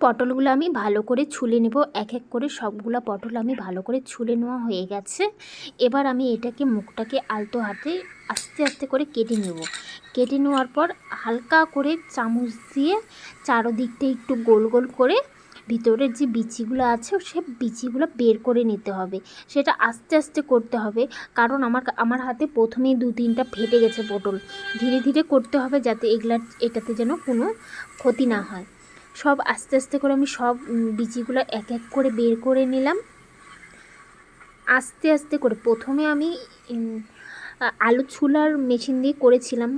পটলগুলো আমি ভালো করে ছুলে নেব। এক এক করে সবগুলো পটল আমি ভালো করে ছুলে নেওয়া হয়ে গেছে। এবার আমি এটাকে মুখটাকে আলতো হাতে আস্তে আস্তে করে কেটে নেব। কেটে নেওয়ার পর হালকা করে চামচ দিয়ে চারোদিকটা একটু গোল গোল করে ভিতরের যে বিচিগুলো আছে, সে বিচিগুলো বের করে নিতে হবে। সেটা আস্তে আস্তে করতে হবে। কারণ আমার আমার হাতে প্রথমেই দু তিনটা ফেটে গেছে পটল। ধীরে ধীরে করতে হবে যাতে এগুলা এটাতে যেন কোনো ক্ষতি না হয়। সব আস্তে আস্তে করে আমি সব বিচিগুলো এক এক করে বের করে নিলাম। আস্তে আস্তে করে প্রথমে আমি আলু ছুলার মেশিন দিয়ে করেছিলাম,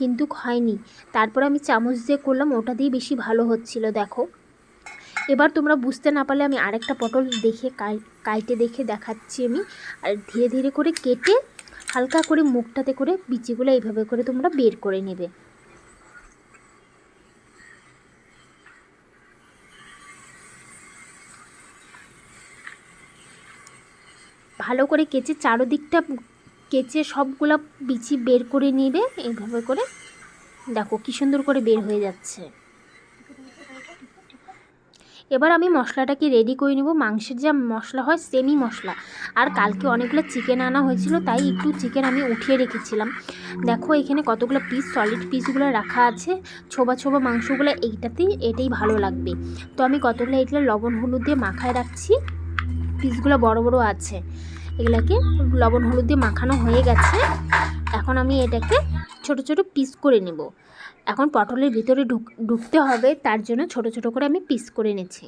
কিন্তু হয়নি। তারপর আমি চামচ দিয়ে করলাম, ওটা দিয়ে বেশি ভালো হচ্ছিল, দেখো। এবার তোমরা বুঝতে না পারলে আমি আরেকটা পটল দেখে কাইটে দেখে দেখাচ্ছি আমি। আর ধীরে ধীরে করে কেটে হালকা করে মুখটাতে করে বিচিগুলো এইভাবে করে তোমরা বের করে নেবে। ভালো করে কেচে চারোদিকটা কেচে সবগুলা বিচি বের করে নেবে, এইভাবে করে। দেখো কি সুন্দর করে বের হয়ে যাচ্ছে। এবার আমি মশলাটাকে রেডি করে নেব। মাংসের যা মশলা হয় সেমি মশলা। আর কালকে অনেকগুলো চিকেন আনা হয়েছিল, তাই একটু চিকেন আমি উঠিয়ে রেখেছিলাম। দেখো এখানে কতগুলো পিস সলিড পিসগুলো রাখা আছে। ছোবা ছোবা মাংসগুলো এইটাতেই, এটাই ভালো লাগবে। তো আমি কতগুলো এইগুলো লবণ, হলুদ দিয়ে মাখায় রাখছি। পিসগুলো বড় বড় আছে। এগুলাকে লবণ, হলুদ দিয়ে মাখানো হয়ে গেছে। এখন আমি এটাকে ছোট ছোট পিস করে নেব। এখন পটলের ভিতরে ঢুক ঢুকতে হবে, তার জন্য ছোট ছোট করে আমি পিস করে নেছি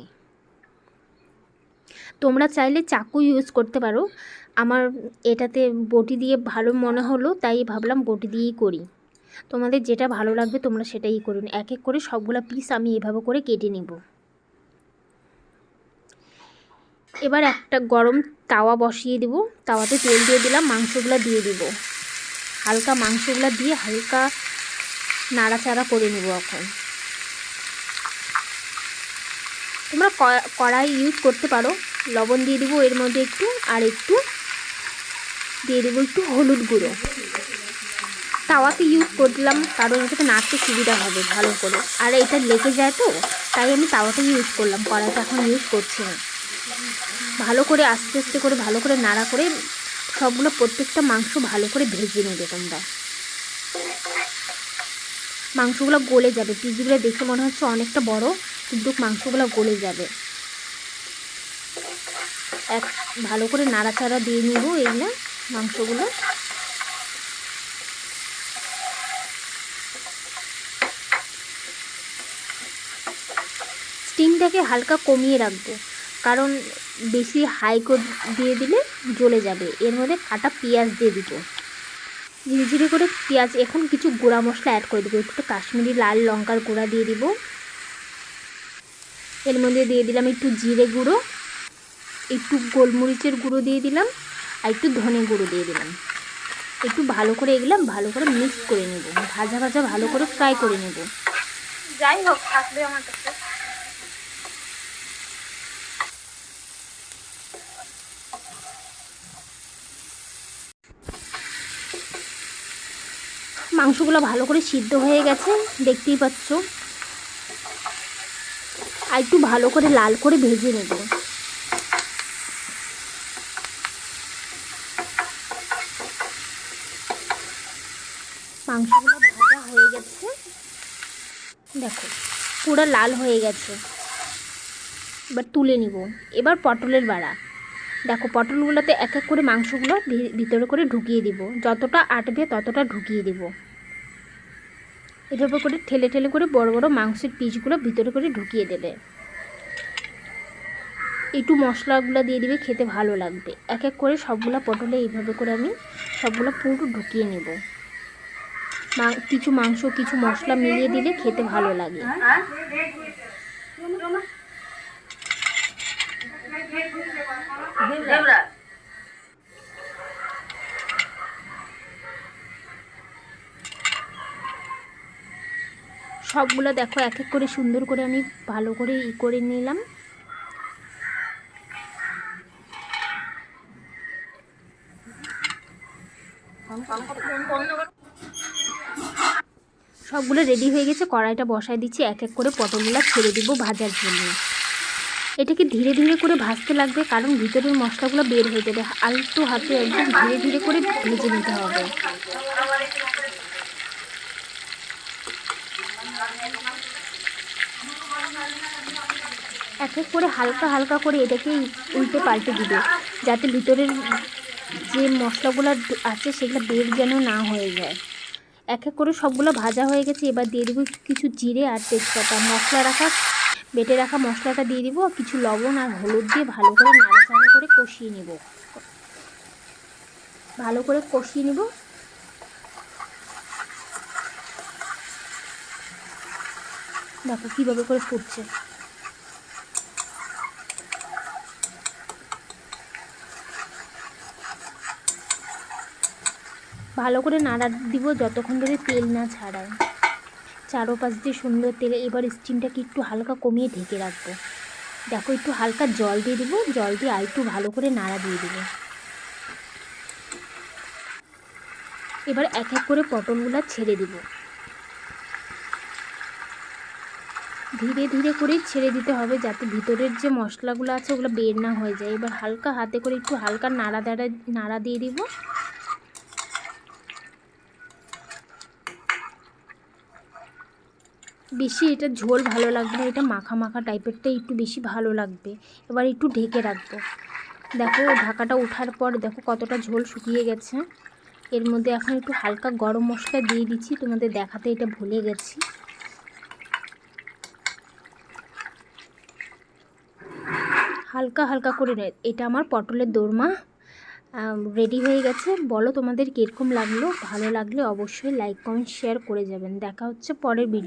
তোমরা চাইলে চাকু ইউজ করতে পারো। আমার এটাতে বটি দিয়ে ভালো মনে হলো, তাই ভাবলাম বটি দিয়েই করি। তোমাদের যেটা ভালো লাগবে তোমরা সেটাই করুন। এক এক করে সবগুলো পিস আমি এভাবে করে কেটে নেব। এবার একটা গরম তাওয়া বসিয়ে দেব। তাওয়াতে তেল দিয়ে দিলাম, মাংসগুলো দিয়ে দিব। হালকা মাংসগুলো দিয়ে হালকা নাড়াচাড়া করে নেব এখন। তোমরা কড়াই ইউজ করতে পারো। লবণ দিয়ে দেবো এর মধ্যে একটু, আর একটু দিয়ে দেবো একটু হলুদ গুঁড়ো। তাওয়াতে ইউজ করলাম, কারণ এটাতে নাড়তে সুবিধা হবে ভালো করে। আর এটা লেগে যায় তো, তাই আমি তাওয়াতে ইউজ করলাম, কড়াইটা এখন ইউজ করছি না। ভালো করে আস্তে আস্তে করে, ভালো করে নাড়া করে সবগুলো প্রত্যেকটা মাংস ভালো করে ভেজে নেবে তোমরা। মাংসগুলো গলে যাবে। পিসগুলো দেখে মনে হচ্ছে অনেকটা বড়, কিন্তু মাংসগুলো গলে যাবে। এক, ভালো করে নাড়াচাড়া দিয়ে নিব এগুলো মাংসগুলো। স্টিমটাকে হালকা কমিয়ে রাখব। কারণ বেশি হাই দিয়ে দিলে জ্বলে যাবে। এর মধ্যে কাটা পেঁয়াজ দিয়ে দিব। ধীরে ধীরে করে পেঁয়াজ, এখন কিছু গুঁড়া মশলা অ্যাড করে দেবো। একটু কাশ্মীরি লাল লঙ্কার গুঁড়া দিয়ে দিব। এর মধ্যে দিয়ে দিলাম একটু জিরে গুঁড়ো, একটু গোলমরিচের গুঁড়ো দিয়ে দিলাম, আর একটু ধনে গুঁড়ো দিয়ে দিলাম। একটু ভালো করে এগুলাম ভালো করে মিক্স করে নেব। ভাজা ভাজা ভালো করে ফ্রাই করে নেব। যাই হোক, থাকবে আমার কাছে। মাংসগুলো ভালো করে সিদ্ধ হয়ে গেছে, দেখতেই পাচ্ছ। আর একটু ভালো করে লাল করে ভেজে নেব। মাংসগুলো ভাজা হয়ে গেছে। দেখো, পুরো লাল হয়ে গেছে। এবার তুলে নিব। এবার পটলের বাড়া। দেখো, পটলগুলোতে এক এক করে মাংসগুলো ভিতরে করে ঢুকিয়ে দিব। যতটা আটবে ততটা ঢুকিয়ে দিব। এভাবে করে ঠেলে ঠেলে করে বড় বড় মাংসের পিসগুলো ভিতরে করে ঢুকিয়ে দেবে। একটু মশলাগুলো দিয়ে দিবে, খেতে ভালো লাগবে। এক এক করে সবগুলো পটলে এইভাবে করে আমি সবগুলো পুরো ঢুকিয়ে নেব। কিছু মাংস, কিছু মশলা মিলিয়ে দিলে খেতে ভালো লাগে। সবগুলো দেখো, এক এক করে সুন্দর করে আমি ভালো করে ই করে নিলাম। সবগুলো রেডি হয়ে গেছে, কড়াইটা বসায় দিচ্ছি, এক এক করে পটলগুলো ছেড়ে দিব ভাজার জন্য। এটাকে ধীরে ধীরে করে ভাজতে লাগবে, কারণ ভিতরের মশলাগুলো বের হয়ে যাবে। আলতো হাতে একদম ধীরে ধীরে করে ভেজে নিতে হবে। এক এক করে হালকা হালকা করে এটাকে উল্টে পাল্টে দিবে, যাতে ভিতরের যে মশলাগুলো আছে সেগুলো বের যেন না হয়ে যায়। এক এক করে সবগুলো ভাজা হয়ে গেছে, এবার দিয়ে দেবো কিছু জিরে আর তেজপাতা। মশলা রাখা, বেটে রাখা মশলাটা দিয়ে দিব কিছু লবণ আর হলুদ দিয়ে ভালো করে নাড়াচাড়া করে কষিয়ে নেব। ভালো করে কষিয়ে নিব। দেখো কীভাবে করে ফুটছে। ভালো করে নাড়া দিব যতক্ষণ ধরে তেল না ছাড়ায়। চারোপাশ দিয়ে সুন্দর তেলে, এবার স্টিমটাকে একটু হালকা কমিয়ে ঢেকে রাখব। দেখো, একটু হালকা জল দিয়ে দেবো, জল দিয়ে আর একটু ভালো করে নাড়া দিয়ে দেবো। এবার এক এক করে পটলগুলো ছেড়ে দেব। ধীরে ধীরে করে ছেড়ে দিতে হবে যাতে ভিতরের যে মশলাগুলো আছে ওগুলো বের না হয়ে যায়। এবার হালকা হাতে করে একটু হালকা নাড়া দাঁড়া নাড়া দিয়ে দিব। বেশি এটা ঝোল ভালো লাগবে না, এটা মাখা মাখা টাইপেরটা একটু বেশি ভালো লাগবে। এবার একটু ঢেকে রাখব। দেখো, ঢাকাটা ওঠার পর দেখো কতটা ঝোল শুকিয়ে গেছে। এর মধ্যে এখন একটু হালকা গরম মশলা দিয়ে দিচ্ছি, তোমাদের দেখাতে এটা ভুলে গেছি। হালকা হালকা করে নে, এটা আমার পটলের দোরমা। রেডি হয়ে গেছে। বলো তোমাদের কীরকম লাগল? ভালো লাগলে অবশ্যই লাইক কমেন্ট শেয়ার করে যাবেন। দেখা হচ্ছে পরের ভিডিও